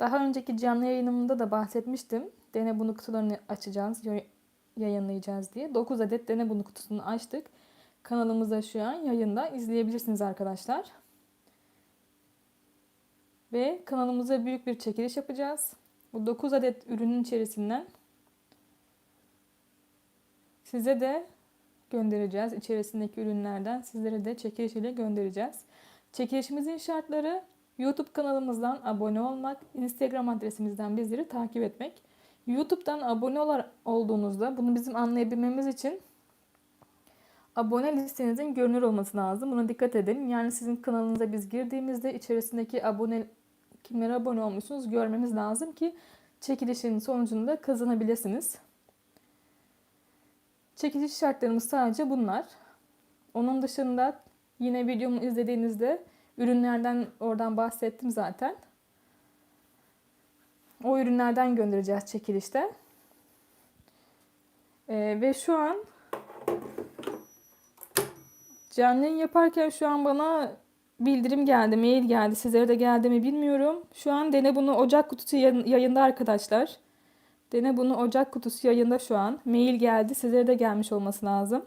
Daha önceki canlı yayınımda da bahsetmiştim. Dene bunu kutularını açacağız, yay- yayınlayacağız diye. 9 adet dene bunu kutusunu açtık. Kanalımızda şu an yayında izleyebilirsiniz arkadaşlar. Ve kanalımıza büyük bir çekiliş yapacağız. Bu 9 adet ürünün içerisinden size de göndereceğiz. İçerisindeki ürünlerden sizlere de çekiliş ile göndereceğiz. Çekilişimizin şartları YouTube kanalımızdan abone olmak, Instagram adresimizden bizleri takip etmek. YouTube'dan abone olduğunuzda bunu bizim anlayabilmemiz için abone listenizin görünür olması lazım. Buna dikkat edin. Yani sizin kanalınıza biz girdiğimizde içerisindeki abone kimlere abone olmuşsunuz görmemiz lazım ki çekilişin sonucunda kazanabilirsiniz. Çekiliş şartlarımız sadece bunlar. Onun dışında yine videomu izlediğinizde ürünlerden oradan bahsettim zaten. O ürünlerden göndereceğiz çekilişte. Ee, ve şu an canlı yaparken şu an bana bildirim geldi, mail geldi. Sizlere de geldi mi bilmiyorum. Şu an Dene Bunu Ocak kutusu yayın- yayında arkadaşlar. Dene Bunu Ocak kutusu yayında şu an. Mail geldi. Sizlere de gelmiş olması lazım.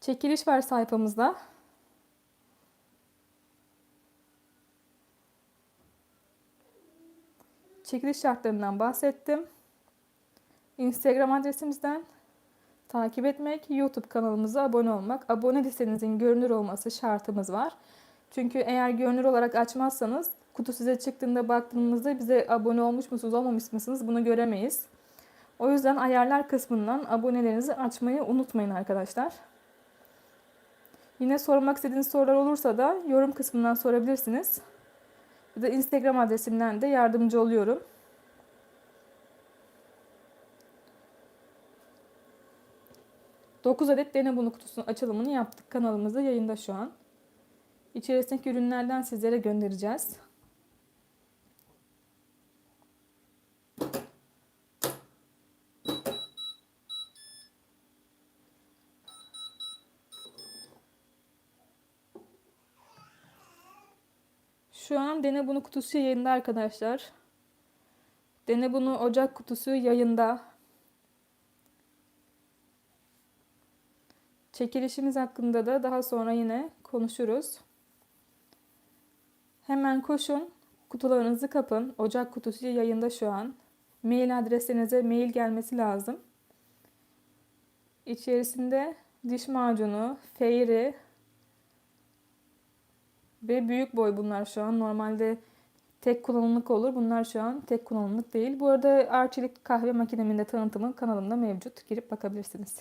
Çekiliş var sayfamızda. Çekiliş şartlarından bahsettim. Instagram adresimizden takip etmek, YouTube kanalımıza abone olmak. Abone listenizin görünür olması şartımız var. Çünkü eğer görünür olarak açmazsanız kutu size çıktığında baktığımızda bize abone olmuş musunuz olmamış mısınız bunu göremeyiz. O yüzden ayarlar kısmından abonelerinizi açmayı unutmayın arkadaşlar. Yine sormak istediğiniz sorular olursa da yorum kısmından sorabilirsiniz. Ya da Instagram adresimden de yardımcı oluyorum. Dokuz adet dene bunu kutusunun açılımını yaptık. Kanalımızda yayında şu an. İçerisindeki ürünlerden sizlere göndereceğiz. Şu an Dene Bunu kutusu yayında arkadaşlar. Dene Bunu Ocak kutusu yayında. Çekilişimiz hakkında da daha sonra yine konuşuruz. Hemen koşun. Kutularınızı kapın. Ocak kutusu yayında şu an. Mail adresinize mail gelmesi lazım. İçerisinde diş macunu, feyri ve büyük boy bunlar şu an. Normalde tek kullanımlık olur. Bunlar şu an tek kullanımlık değil. Bu arada Arçelik kahve makinemin tanıtımı kanalımda mevcut. Girip bakabilirsiniz.